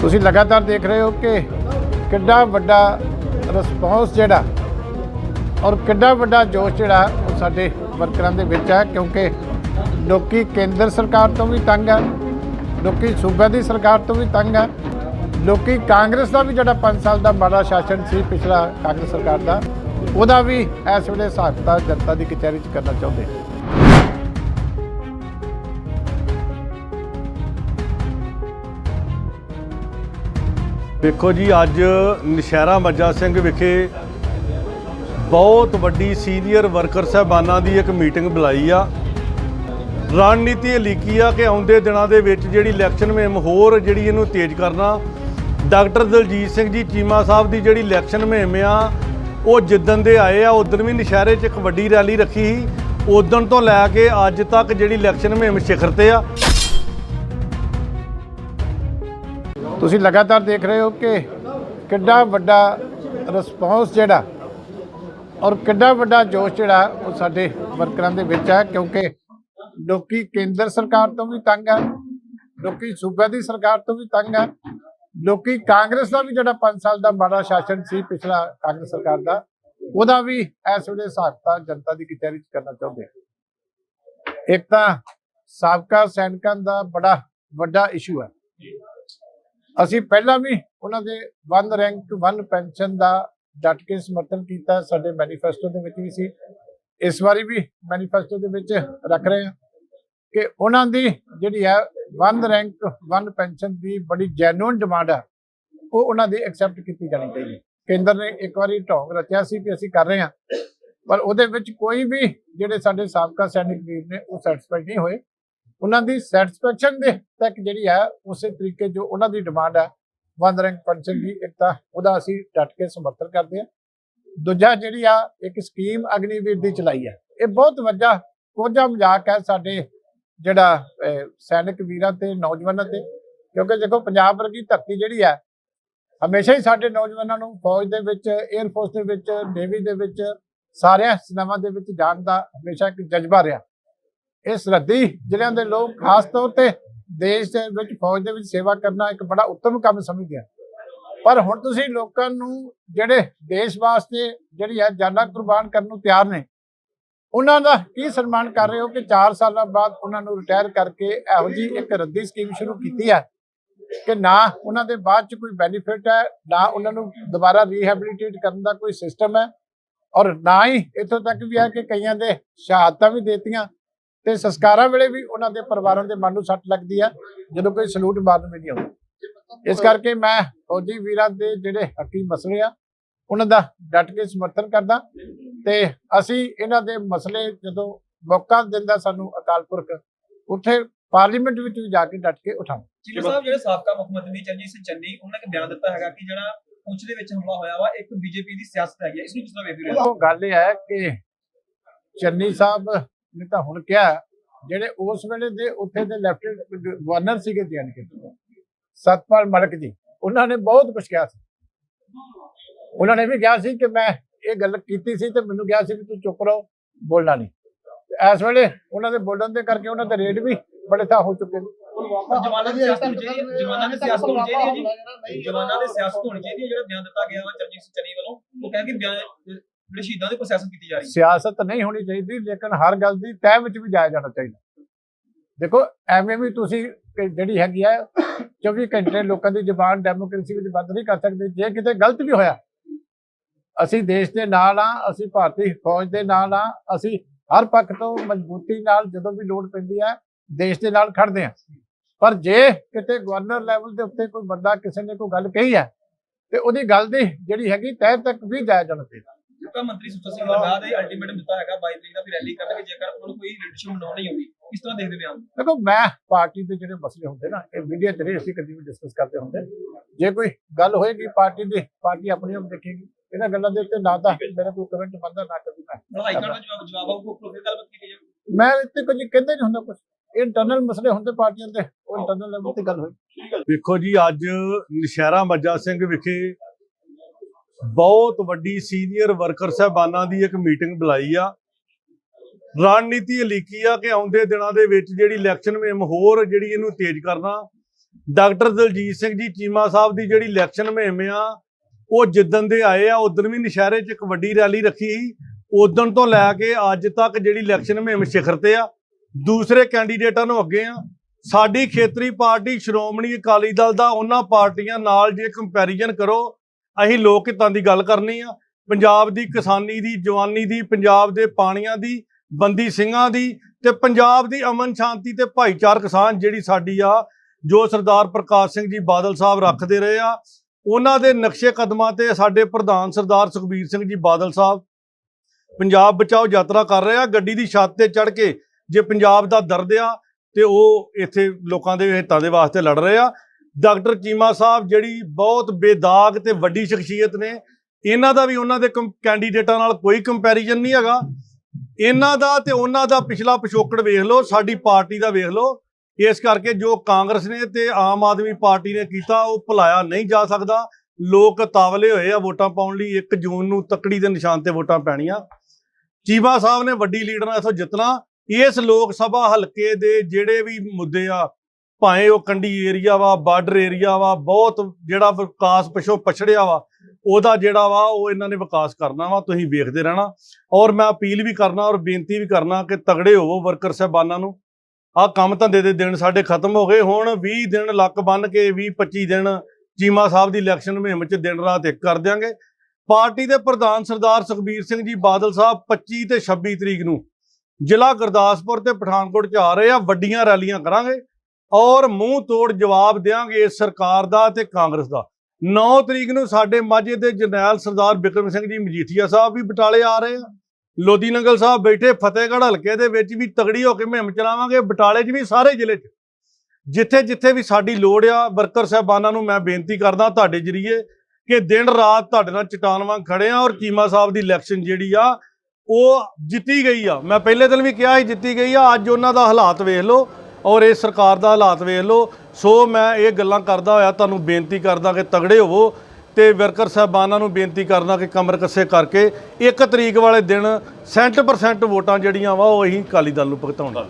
ਤੁਸੀਂ ਲਗਾਤਾਰ ਦੇਖ ਰਹੇ ਹੋ ਕਿ ਕਿੱਡਾ ਵੱਡਾ ਰਿਸਪੌਂਸ ਜਿਹੜਾ ਔਰ ਕਿੱਡਾ ਵੱਡਾ ਜੋਸ਼ ਜਿਹੜਾ ਉਹ ਸਾਡੇ ਵਰਕਰਾਂ ਦੇ ਵਿੱਚ ਹੈ, ਕਿਉਂਕਿ ਲੋਕੀ ਕੇਂਦਰ ਸਰਕਾਰ ਤੋਂ ਵੀ ਤੰਗ ਹੈ ਲੋਕੀ ਸੂਬੇ ਦੀ ਸਰਕਾਰ ਤੋਂ ਵੀ ਤੰਗ ਹੈ ਲੋਕੀ ਕਾਂਗਰਸ ਦਾ ਵੀ ਜਿਹੜਾ 5 ਸਾਲ ਦਾ ਮਾੜਾ ਸ਼ਾਸਨ ਸੀ ਪਿਛਲਾ ਕਾਂਗਰਸ ਸਰਕਾਰ ਦਾ, ਉਹਦਾ ਵੀ ਇਸ ਵੇਲੇ ਸਹਾਇਤਾ ਜਨਤਾ ਦੀ ਕਚਹਿਰੀ 'ਚ ਕਰਨਾ ਚਾਹੁੰਦੇ। ਵੇਖੋ ਜੀ, ਅੱਜ ਨਸ਼ਹਿਰਾ ਮੱਜਾ ਸਿੰਘ ਵਿਖੇ ਬਹੁਤ ਵੱਡੀ ਸੀਨੀਅਰ ਵਰਕਰ ਸਹਿਬਾਨਾਂ ਦੀ ਇੱਕ ਮੀਟਿੰਗ ਬੁਲਾਈ ਆ। ਰਣਨੀਤੀ ਇਹ ਲਿਖੀ ਆ ਕਿ ਆਉਂਦੇ ਦਿਨਾਂ ਦੇ ਵਿੱਚ ਜਿਹੜੀ ਇਲੈਕਸ਼ਨ ਮੁਹਿੰਮ ਹੋਰ ਜਿਹੜੀ ਇਹਨੂੰ ਤੇਜ਼ ਕਰਨਾ, ਡਾਕਟਰ ਦਲਜੀਤ ਸਿੰਘ ਜੀ ਚੀਮਾ ਸਾਹਿਬ ਦੀ ਜਿਹੜੀ ਇਲੈਕਸ਼ਨ ਮੁਹਿੰਮ ਆ, ਉਹ ਜਿੱਦਣ ਦੇ ਆਏ ਆ, ਉਦੋਂ ਵੀ ਨਸ਼ਹਿਰੇ 'ਚ ਇੱਕ ਵੱਡੀ ਰੈਲੀ ਰੱਖੀ ਸੀ। ਉਦੋਂ ਤੋਂ ਲੈ ਕੇ ਅੱਜ ਤੱਕ ਜਿਹੜੀ ਇਲੈਕਸ਼ਨ ਮੁਹਿੰਮ ਸਿਖਰ ਤੇ ਆ ਤੁਸੀਂ ਲਗਾਤਾਰ ਦੇਖ ਰਹੇ ਹੋ ਕਿ ਕਿੱਡਾ ਵੱਡਾ ਰਿਸਪੌਂਸ ਜਿਹੜਾ ਔਰ ਕਿੱਡਾ ਵੱਡਾ ਜੋਸ਼ ਜਿਹੜਾ ਉਹ ਸਾਡੇ ਵਰਕਰਾਂ ਦੇ ਵਿੱਚ ਹੈ, ਕਿਉਂਕਿ ਲੋਕੀ ਕੇਂਦਰ ਸਰਕਾਰ ਤੋਂ ਵੀ ਤੰਗ ਹੈ ਲੋਕੀ ਸੂਬੇ ਦੀ ਸਰਕਾਰ ਤੋਂ ਵੀ ਤੰਗ ਹੈ ਲੋਕੀ ਕਾਂਗਰਸ ਦਾ ਵੀ ਜਿਹੜਾ 5 ਸਾਲ ਦਾ ਮਾੜਾ ਸ਼ਾਸਨ ਸੀ ਪਿਛਲਾ ਕਾਂਗਰਸ ਸਰਕਾਰ ਦਾ, ਉਹਦਾ ਵੀ ਇਸ ਵੇਲੇ ਸਹਾਇਤਾ ਜਨਤਾ ਦੀ ਕਚਹਿਰੀ 'ਚ ਕਰਨਾ ਚਾਹੁੰਦੇ ਇੱਕ ਤਾਂ ਸਾਬਕਾ ਸੈਨਿਕਾਂ ਦਾ ਬੜਾ ਵੱਡਾ ਇਸ਼ੂ ਹੈ। ਅਸੀਂ ਪਹਿਲਾਂ ਵੀ ਉਹਨਾਂ ਦੇ ਵਨ ਰੈਂਕ ਵਨ ਪੈਨਸ਼ਨ ਦਾ ਡਟ ਕੇ ਸਮਰਥਨ ਕੀਤਾ ਸਾਡੇ ਮੈਨੀਫੈਸਟੋ ਦੇ ਵਿੱਚ ਵੀ ਸੀ। ਇਸ ਵਾਰੀ ਵੀ ਮੈਨੀਫੈਸਟੋ ਦੇ ਵਿੱਚ ਰੱਖ ਰਹੇ ਹਾਂ ਕਿ ਉਹਨਾਂ ਦੀ ਜਿਹੜੀ ਹੈ ਵਨ ਰੈਂਕ ਵਨ ਪੈਨਸ਼ਨ ਦੀ ਬੜੀ ਜੈਨੂਇਨ ਡਿਮਾਂਡ ਹੈ ਉਹ ਉਹਨਾਂ ਦੀ ਐਕਸੈਪਟ ਕੀਤੀ ਜਾਣੀ ਚਾਹੀਦੀ। ਕੇਂਦਰ ਨੇ ਇੱਕ ਵਾਰੀ ਢੋਂਗ ਰਚਿਆ ਸੀ ਕਿ ਅਸੀਂ ਕਰ ਰਹੇ ਹਾਂ, ਪਰ ਉਹਦੇ ਵਿੱਚ ਕੋਈ ਵੀ ਜਿਹੜੇ ਸਾਡੇ ਸਾਬਕਾ ਸੈਨਿਕ ਵੀਰ ਨੇ ਉਹ ਸੈਟੀਸਫਾਈਡ ਨਹੀਂ ਹੋਏ। ਉਹਨਾਂ ਦੀ ਸੈਟੀਸਫੈਕਸ਼ਨ ਦੇ ਤੱਕ ਜਿਹੜੀ ਹੈ ਉਸੇ ਤਰੀਕੇ ਜੋ ਉਹਨਾਂ ਦੀ ਡਿਮਾਂਡ ਹੈ ਵਨ ਰੰਗ ਪੈਨਸ਼ਨ ਦੀ, ਇੱਕ ਤਾਂ ਉਹਦਾ ਅਸੀਂ ਡਟ ਕੇ ਸਮਰਥਨ ਕਰਦੇ ਹਾਂ। ਦੂਜਾ ਜਿਹੜੀ ਆ, ਇੱਕ ਸਕੀਮ ਅਗਨੀਵੀਰ ਦੀ ਚਲਾਈ ਹੈ ਇਹ ਬਹੁਤ ਵੱਡਾ ਕੋਝਾ ਮਜ਼ਾਕ ਹੈ ਸਾਡੇ ਜਿਹੜਾ ਸੈਨਿਕ ਵੀਰਾਂ ਤੇ, ਨੌਜਵਾਨਾਂ ਤੇ। ਕਿਉਂਕਿ ਦੇਖੋ, ਪੰਜਾਬ ਵਰਗੀ ਧਰਤੀ ਜਿਹੜੀ ਹੈ ਹਮੇਸ਼ਾ ਹੀ ਸਾਡੇ ਨੌਜਵਾਨਾਂ ਨੂੰ ਫੌਜ ਦੇ ਵਿੱਚ 에ਅਰ ਫੋਰਸ ਦੇ ਵਿੱਚ ਨੇਵੀ ਦੇ ਵਿੱਚ, ਸਾਰਿਆਂ ਸੈਨਾਵਾਂ ਦੇ ਵਿੱਚ ਜਾਣ ਦਾ ਹਮੇਸ਼ਾ ਇੱਕ ਜਜ਼ਬਾ ਰਿਹਾ। ਇਹ ਸਰਹੱਦੀ ਜ਼ਿਲ੍ਹਿਆਂ ਦੇ ਲੋਕ ਖਾਸ ਤੌਰ ਤੇ ਦੇਸ਼ ਦੇ ਵਿੱਚ, ਫੌਜ ਦੇ ਵਿੱਚ ਸੇਵਾ ਕਰਨਾ ਇੱਕ ਬੜਾ ਉੱਤਮ ਕੰਮ ਸਮਝਦੇ ਆ। ਪਰ ਹੁਣ ਤੁਸੀਂ ਲੋਕਾਂ ਨੂੰ ਜਿਹੜੇ ਦੇਸ਼ ਵਾਸਤੇ ਜਿਹੜੀ ਹੈ ਜਾਨਾਂ ਕੁਰਬਾਨ ਕਰਨ ਨੂੰ ਤਿਆਰ ਨੇ, ਉਹਨਾਂ ਦਾ ਕੀ ਸਨਮਾਨ ਕਰ ਰਹੇ ਹੋ ਕਿ 4 ਸਾਲਾਂ ਬਾਅਦ ਉਹਨਾਂ ਨੂੰ ਰਿਟਾਇਰ ਕਰਕੇ ਇਹੋ ਜੀ ਇੱਕ ਰੱਦੀ ਸਕੀਮ ਸ਼ੁਰੂ ਕੀਤੀ ਹੈ ਕਿ ਨਾ ਉਹਨਾਂ ਦੇ ਬਾਅਦ ਚ ਕੋਈ ਬੈਨੀਫਿਟ ਹੈ, ਨਾ ਉਹਨਾਂ ਨੂੰ ਦੁਬਾਰਾ ਰੀਹੈਬਿਲਿਟੇਟ ਕਰਨ ਦਾ ਕੋਈ ਸਿਸਟਮ ਹੈ ਔਰ ਨਾ ਹੀ ਇੱਥੋਂ ਤੱਕ ਵੀ ਹੈ ਕਿ ਕਈਆਂ ਦੇ ਸ਼ਹਾਦਤਾਂ ਵੀ ਦੇਤੀਆਂ। ਤੇ ਸੰਸਕਾਰਾਂ ਵੇਲੇ ਵੀ ਉਹਨਾਂ ਦੇ ਪਰਿਵਾਰਾਂ ਦੇ ਮਨ ਨੂੰ ਸੱਟ ਲੱਗਦੀ ਆ ਜਦੋਂ ਕੋਈ ਸਲੂਟ ਮਾਰਨ ਵੀ ਨਹੀਂ ਆਉਂਦਾ। ਇਸ ਕਰਕੇ ਮੈਂ ਫੌਜੀ ਵੀਰਾਂ ਦੇ ਜਿਹੜੇ ਹੱਕੀ ਮਸਲੇ ਆ ਉਹਨਾਂ ਦਾ ਡਟ ਕੇ ਸਮਰਥਨ ਕਰਦਾ ਤੇ ਅਸੀਂ ਇਹਨਾਂ ਦੇ ਮਸਲੇ ਜਦੋਂ ਮੌਕਾ ਦਿੰਦਾ ਸਾਨੂੰ ਅਕਾਲ ਪੁਰਖ ਉੱਥੇ ਪਾਰਲੀਮੈਂਟ ਵਿੱਚ ਵੀ ਜਾ ਕੇ ਡਟ ਕੇ ਉਠਾਵਾਂ ਚੀਮਾ ਸਾਹਿਬ ਜਿਹੜੇ ਸਾਬਕਾ ਮੁੱਖ ਮੰਤਰੀ ਚਰਨਜੀਤ ਸਿੰਘ ਚੰਨੀ ਉਹਨਾਂ ਨੇ ਬਿਆਨ ਦਿੱਤਾ ਹੈਗਾ ਕਿ ਜਿਹੜਾ ਪੁੰਛ ਦੇ ਵਿੱਚ ਹਮਲਾ ਹੋਇਆ ਵਾ ਇੱਕ ਬੀਜੇਪੀ ਦੀ ਸਿਆਸਤ ਹੈਗੀ ਹੈ ਇਸ ਨੂੰ ਕਿਸ ਤਰ੍ਹਾਂ ਵੇਖਦੇ ਹੋ? ਉਹ ਗੱਲ ਇਹ ਹੈ ਕਿ ਚੰਨੀ ਸਾਹਿਬ ਨੇ ਤਾਂ ਹੁਣ ਕਿਹਾ ਜਿਹੜੇ ਉਸ ਵੇਲੇ ਦੇ ਉੱਥੇ ਦੇ ਲੈਫਟੀਨੈਂਟ ਗਵਰਨਰ ਸੀਗੇ ਜਾਨ ਕੇ ਸਤਪਾਲ ਮਲਕ ਜੀ, ਉਹਨਾਂ ਨੇ ਬਹੁਤ ਕੁਝ ਕਿਹਾ ਸੀ। ਉਹਨਾਂ ਨੇ ਵੀ ਕਿਹਾ ਸੀ ਕਿ ਮੈਂ ਇਹ ਗੱਲ ਕੀਤੀ ਸੀ ਤੇ ਮੈਨੂੰ ਕਿਹਾ ਸੀ ਵੀ ਤੂੰ ਚੁੱਪ ਰਹੋ, ਬੋਲਣਾ ਨਹੀਂ। ਇਸ ਵੇਲੇ ਉਹਨਾਂ ਦੇ ਬੋਲਣ ਦੇ ਕਰਕੇ ਉਹਨਾਂ ਦੇ ਰੇਟ ਵੀ ਬੜੇ ਥਾਂ ਹੋ ਚੁੱਕੇ ਨੇ। ਜਵਾਨਾਂ ਦੀ ਸਿਆਸਤ ਹੋਣੀ ਚਾਹੀਦੀ ਹੈ ਜਵਾਨਾਂ ਦੀ ਸਿਆਸਤ ਹੋਣੀ ਚਾਹੀਦੀ ਹੈ ਜੀ। ਜਵਾਨਾਂ ਦੀ ਸਿਆਸਤ ਹੋਣੀ ਚਾਹੀਦੀ ਹੈ, ਜਿਹੜਾ ਬਿਆਨ ਦਿੱਤਾ ਗਿਆ ਵਾ ਚਰਨਜੀਤ ਸਿੰਘ ਚੰਨੀ ਵੱਲੋਂ, ਉਹ ਕਹਿੰਦੇ ਕਿ ਜਿਹੜੇ ਸ਼ਹੀਦਾਂ ਦੀ ਪ੍ਰੋਸੈਸਿੰਗ ਕੀਤੀ ਜਾ ਰਹੀ ਹੈ। ਸਿਆਸਤ ਨਹੀਂ ਹੋਣੀ ਚਾਹੀਦੀ, ਲੇਕਿਨ ਹਰ ਗੱਲ ਦੀ ਤੈਅ ਵਿੱਚ ਵੀ ਜਾਇਆ ਜਾਣਾ ਚਾਹੀਦਾ। ਦੇਖੋ, ਐਵੇਂ ਵੀ ਤੁਸੀਂ ਜਿਹੜੀ ਹੈਗੀ ਆ 24 ਘੰਟੇ ਲੋਕਾਂ ਦੀ ਜ਼ਬਾਨ ਡੈਮੋਕ੍ਰੇਸੀ ਵਿੱਚ ਬੰਦ ਨਹੀਂ ਕਰ ਸਕਦੇ। ਜੇ ਕਿਤੇ ਗਲਤ ਵੀ ਹੋਇਆ, ਅਸੀਂ ਦੇਸ਼ ਦੇ ਨਾਲ ਆ ਅਸੀਂ ਭਾਰਤੀ ਫੌਜ ਦੇ ਨਾਲ ਆ ਅਸੀਂ ਹਰ ਪੱਖ ਤੋਂ ਮਜ਼ਬੂਤੀ ਨਾਲ ਜਦੋਂ ਵੀ ਲੋੜ ਪੈਂਦੀ ਹੈ ਦੇਸ਼ ਦੇ ਨਾਲ ਖੜਦੇ ਆ ਪਰ ਜੇ ਕਿਤੇ ਗਵਰਨਰ ਲੈਵਲ ਦੇ ਉੱਤੇ ਕੋਈ ਬੰਦਾ ਕਿਸੇ ਨੇ ਕੋਈ ਗੱਲ ਕਹੀ ਹੈ ਤੇ ਉਹਦੀ ਗੱਲ ਦੀ ਜਿਹੜੀ ਹੈਗੀ ਤੈਅ ਤੱਕ ਵੀ ਜਾਇਆ ਜਾਣਾ ਚਾਹੀਦਾ। ਜਿੱਦਾਂ ਮੰਤਰੀ ਸੁੱਚਾ ਸਿੰਘ ਲਗਾ ਦੇ ਅਲਟੀਮੇਟਮ ਦਿੱਤਾ ਹੈਗਾ 22 ਤਰੀਕ ਦਾ ਵੀ ਰੈਲੀ ਕਰਨਗੇ ਜੇਕਰ ਉਹਨਾਂ ਨੂੰ ਕੋਈ ਲੀਡਰਸ਼ਿਪ ਬਣਾਉਣੀ ਹੋਵੇ ਕਿਸ ਤਰ੍ਹਾਂ ਦੇਖਦੇ ਬਿਆਨ ਦੇਖੋ ਮੈਂ ਪਾਰਟੀ ਦੇ ਜਿਹੜੇ ਮਸਲੇ ਹੁੰਦੇ ਨਾ ਇਹ ਮੀਡੀਆ ਤੇ ਨਹੀਂ ਅਸੀਂ ਕਦੀ ਵੀ ਡਿਸਕਸ ਕਰਦੇ ਹੁੰਦੇ। ਜੇ ਕੋਈ ਗੱਲ ਹੋਏਗੀ ਪਾਰਟੀ ਦੀ ਪਾਰਟੀ ਆਪਣੀ ਆਪ ਦੇਖੇਗੀ। ਇਹਨਾਂ ਗੱਲਾਂ ਦੇ ਉੱਤੇ ਨਾ ਤਾਂ ਮੇਰਾ ਕੋਈ ਕਮੈਂਟ ਬੰਦਾ ਨਾ ਕਦੀ ਮੈਂ। ਹਾਈ ਕੋਰਟ ਦਾ ਜਵਾਬ ਜਵਾਬ ਆਊਗਾ ਫਿਰ ਗੱਲਬਾਤ ਕੀਤੀ ਜਾਵੇ ਮੈਂ ਇੱਥੇ ਕੁਝ ਕਹਿੰਦਾ ਨਹੀਂ ਹੁੰਦਾ ਕੁਝ ਇੰਟਰਨਲ ਮਸਲੇ ਹੁੰਦੇ ਪਾਰਟੀਆਂ ਦੇ ਉਹ ਇੰਟਰਨਲ ਲੈਵਲ ਤੇ ਗੱਲ ਹੋਈ ਵੇਖੋ ਜੀ ਅੱਜ ਨਸ਼ਹਿਰਾ ਮੱਜਾ ਸਿੰਘ ਵਿਖੇ ਬਹੁਤ ਵੱਡੀ ਸੀਨੀਅਰ ਵਰਕਰ ਸਹਿਬਾਨਾਂ ਦੀ ਇੱਕ ਮੀਟਿੰਗ ਬੁਲਾਈ ਆ। ਰਣਨੀਤੀ ਇਹ ਲਿਖੀ ਆ ਕਿ ਆਉਂਦੇ ਦਿਨਾਂ ਦੇ ਵਿੱਚ ਜਿਹੜੀ ਇਲੈਕਸ਼ਨ ਮੁਹਿੰਮ ਹੋਰ ਜਿਹੜੀ ਇਹਨੂੰ ਤੇਜ਼ ਕਰਨਾ। ਡਾਕਟਰ ਦਲਜੀਤ ਸਿੰਘ ਜੀ ਚੀਮਾ ਸਾਹਿਬ ਦੀ ਜਿਹੜੀ ਇਲੈਕਸ਼ਨ ਮੁਹਿੰਮ ਆ, ਉਹ ਜਿੱਦਣ ਦੇ ਆਏ ਆ, ਉਦੋਂ ਵੀ ਨਸ਼ਹਿਰੇ 'ਚ ਇੱਕ ਵੱਡੀ ਰੈਲੀ ਰੱਖੀ। ਸੀ ਉਦੋਂ ਤੋਂ ਲੈ ਕੇ ਅੱਜ ਤੱਕ ਜਿਹੜੀ ਇਲੈਕਸ਼ਨ ਮੁਹਿੰਮ ਸਿਖਰ ਤੇ ਆ, ਦੂਸਰੇ ਕੈਂਡੀਡੇਟਾਂ ਨੂੰ ਅੱਗੇ ਆ। ਸਾਡੀ ਖੇਤਰੀ ਪਾਰਟੀ ਸ਼੍ਰੋਮਣੀ ਅਕਾਲੀ ਦਲ ਦਾ, ਉਹਨਾਂ ਪਾਰਟੀਆਂ ਨਾਲ ਜੇ ਕੰਪੈਰੀਜ਼ਨ ਕਰੋ ਅਸੀਂ ਲੋਕ ਹਿੱਤਾਂ ਦੀ ਗੱਲ ਕਰਨੀ ਆ। ਪੰਜਾਬ ਦੀ ਕਿਸਾਨੀ ਦੀ, ਜਵਾਨੀ ਦੀ, ਪੰਜਾਬ ਦੇ ਪਾਣੀਆਂ ਦੀ, ਬੰਦੀ ਸਿੰਘਾਂ ਦੀ ਤੇ ਪੰਜਾਬ ਦੀ ਅਮਨ ਸ਼ਾਂਤੀ ਤੇ ਭਾਈਚਾਰਕ ਸਾਂਝ ਜਿਹੜੀ ਸਾਡੀ ਆ, ਜੋ ਸਰਦਾਰ ਪ੍ਰਕਾਸ਼ ਸਿੰਘ ਜੀ ਬਾਦਲ ਸਾਹਿਬ ਰੱਖਦੇ ਰਹੇ ਆ, ਉਹਨਾਂ ਦੇ ਨਕਸ਼ੇ ਕਦਮਾਂ ਤੇ ਸਾਡੇ ਪ੍ਰਧਾਨ ਸਰਦਾਰ ਸੁਖਬੀਰ ਸਿੰਘ ਜੀ ਬਾਦਲ ਸਾਹਿਬ ਪੰਜਾਬ ਬਚਾਓ ਯਾਤਰਾ ਕਰ ਰਹੇ ਆ। ਗੱਡੀ ਦੀ ਛੱਤ ਤੇ ਚੜ ਕੇ ਜੇ ਪੰਜਾਬ ਦਾ ਦਰਦ ਆ ਤੇ ਉਹ ਇੱਥੇ ਲੋਕਾਂ ਦੇ ਹਿੱਤਾਂ ਦੇ ਵਾਸਤੇ ਲੜ ਰਹੇ ਆ। ਡਾਕਟਰ ਚੀਮਾ ਸਾਹਿਬ ਜਿਹੜੀ ਬਹੁਤ ਬੇਦਾਗ ਤੇ ਵੱਡੀ ਸ਼ਖਸੀਅਤ ਨੇ, ਇਹਨਾਂ ਦਾ ਵੀ ਉਹਨਾਂ ਦੇ ਕੰਪ- ਕੈਂਡੀਡੇਟਾਂ ਨਾਲ ਕੋਈ ਕੰਪੈਰੀਜ਼ਨ ਨਹੀਂ ਹੈਗਾ। ਇਹਨਾਂ ਦਾ ਤੇ ਉਹਨਾਂ ਦਾ ਪਿਛਲਾ ਪਿਛੋਕੜ ਵੇਖ ਲਓ, ਸਾਡੀ ਪਾਰਟੀ ਦਾ ਵੇਖ ਲਓ। ਇਸ ਕਰਕੇ ਜੋ ਕਾਂਗਰਸ ਨੇ ਤੇ ਆਮ ਆਦਮੀ ਪਾਰਟੀ ਨੇ ਕੀਤਾ, ਉਹ ਭੁਲਾਇਆ ਨਹੀਂ ਜਾ ਸਕਦਾ। ਲੋਕ ਤਾਵਲੇ ਹੋਏ ਆ ਵੋਟਾਂ ਪਾਉਣ ਲਈ 1 ਜੂਨ ਨੂੰ ਤੱਕੜੀ ਦੇ ਨਿਸ਼ਾਨ ਤੇ ਵੋਟਾਂ ਪੈਣੀਆਂ। ਚੀਮਾ ਸਾਹਿਬ ਨੇ ਵੱਡੀ ਲੀਡਰ ਨਾਲ ਇਥੋਂ ਜਿੱਤਣਾ। ਇਸ ਲੋਕ ਸਭਾ ਹਲਕੇ ਦੇ ਜਿਹੜੇ ਵੀ ਮੁੱਦੇ ਆ ਭਾਵੇਂ ਉਹ ਕੰਢੀ ਏਰੀਆ ਵਾ ਬਾਰਡਰ ਏਰੀਆ ਵਾ, ਬਹੁਤ ਜਿਹੜਾ ਵਿਕਾਸ ਪਿਛੋਂ ਪਛੜਿਆ ਵਾ, ਉਹਦਾ ਜਿਹੜਾ ਵਾ, ਉਹ ਇਹਨਾਂ ਨੇ ਵਿਕਾਸ ਕਰਨਾ ਵਾ, ਤੁਸੀਂ ਵੇਖਦੇ ਰਹਿਣਾ। ਔਰ ਮੈਂ ਅਪੀਲ ਵੀ ਕਰਨਾ ਔਰ ਬੇਨਤੀ ਵੀ ਕਰਨਾ ਕਿ ਤਗੜੇ ਹੋਵੋ ਵਰਕਰ ਸਾਹਿਬਾਨਾਂ ਨੂੰ। ਆਹ ਕੰਮ ਧੰਦੇ ਦੇ ਦਿਨ ਸਾਡੇ ਖਤਮ ਹੋ ਗਏ, ਹੁਣ 20 ਦਿਨ ਲੱਕ ਬੰਨ ਕੇ 20 25 ਦਿਨ ਚੀਮਾ ਸਾਹਿਬ ਦੀ ਇਲੈਕਸ਼ਨ ਮੁਹਿੰਮ 'ਚ ਦਿਨ ਰਾਤ ਇੱਕ ਕਰ ਦਿਆਂਗੇ। ਪਾਰਟੀ ਦੇ ਪ੍ਰਧਾਨ ਸਰਦਾਰ ਸੁਖਬੀਰ ਸਿੰਘ ਜੀ ਬਾਦਲ ਸਾਹਿਬ 25 ਤੇ 26 ਤਰੀਕ ਨੂੰ ਜ਼ਿਲ੍ਹਾ ਗੁਰਦਾਸਪੁਰ ਤੇ ਪਠਾਨਕੋਟ 'ਚ ਆ ਰਹੇ ਆ, ਵੱਡੀਆਂ ਰੈਲੀਆਂ ਕਰਾਂਗੇ। ਔਰ ਮੂੰਹ ਤੋੜ ਜਵਾਬ ਦੇਾਂਗੇ ਇਸ ਸਰਕਾਰ ਦਾ ਤੇ ਕਾਂਗਰਸ ਦਾ। 9 ਤਰੀਕ ਨੂੰ ਸਾਡੇ ਮਾਝੇ ਦੇ ਜਰਨੈਲ ਸਰਦਾਰ ਬਿਕਰਮ ਸਿੰਘ ਜੀ ਮਜੀਠੀਆ ਸਾਹਿਬ ਵੀ ਬਟਾਲੇ ਆ ਰਹੇ ਆ। ਲੋਦੀ ਨੰਗਲ ਸਾਹਿਬ ਬੈਠੇ, ਫਤਿਹਗੜ੍ਹ ਹਲਕੇ ਦੇ ਵਿੱਚ ਵੀ ਤਗੜੀ ਹੋ ਕੇ ਮੁਹਿੰਮ ਚਲਾਵਾਂਗੇ, ਬਟਾਲੇ 'ਚ ਵੀ ਸਾਰੇ ਜ਼ਿਲ੍ਹੇ 'ਚ। ਜਿੱਥੇ ਜਿੱਥੇ ਵੀ ਸਾਡੀ ਲੋੜ ਆ, ਵਰਕਰ ਸਾਹਿਬਾਨਾਂ ਨੂੰ ਮੈਂ ਬੇਨਤੀ ਕਰਦਾ ਤੁਹਾਡੇ ਜਰੀਏ ਕਿ ਦਿਨ ਰਾਤ ਤੁਹਾਡੇ ਨਾਲ ਚਟਾਨ ਵਾਂਗ ਖੜੇ ਆ ਔਰ ਚੀਮਾ ਸਾਹਿਬ ਦੀ ਇਲੈਕਸ਼ਨ ਜਿਹੜੀ ਆ, ਉਹ ਜਿੱਤੀ ਗਈ ਆ। ਮੈਂ ਪਹਿਲੇ ਦਿਨ ਵੀ ਕਿਹਾ ਸੀ ਜਿੱਤੀ ਗਈ ਆ, ਅੱਜ ਉਹਨਾਂ ਦਾ ਹਾਲਾਤ ਵੇਖ ਲਓ। ਔਰ ਇਹ ਸਰਕਾਰ ਦਾ ਹਾਲਾਤ ਵੇਖ ਲਓ। ਸੋ ਮੈਂ ਇਹ ਗੱਲਾਂ ਕਰਦਾ ਹੋਇਆ, ਤੁਹਾਨੂੰ ਬੇਨਤੀ ਕਰਦਾ ਕਿ ਤਗੜੇ ਹੋਵੋ ਤੇ ਵਰਕਰ ਸਾਹਿਬਾਨਾਂ ਨੂੰ ਬੇਨਤੀ ਕਰਦਾ ਕਿ ਕਮਰ ਕੱਸੇ ਕਰਕੇ 1 ਤਰੀਕ ਵਾਲੇ ਦਿਨ 100% ਵੋਟਾਂ ਜਿਹੜੀਆਂ ਵਾ ਉਹ ਅਸੀਂ ਅਕਾਲੀ ਦਲ ਨੂੰ ਭੁਗਤਾਉਣ।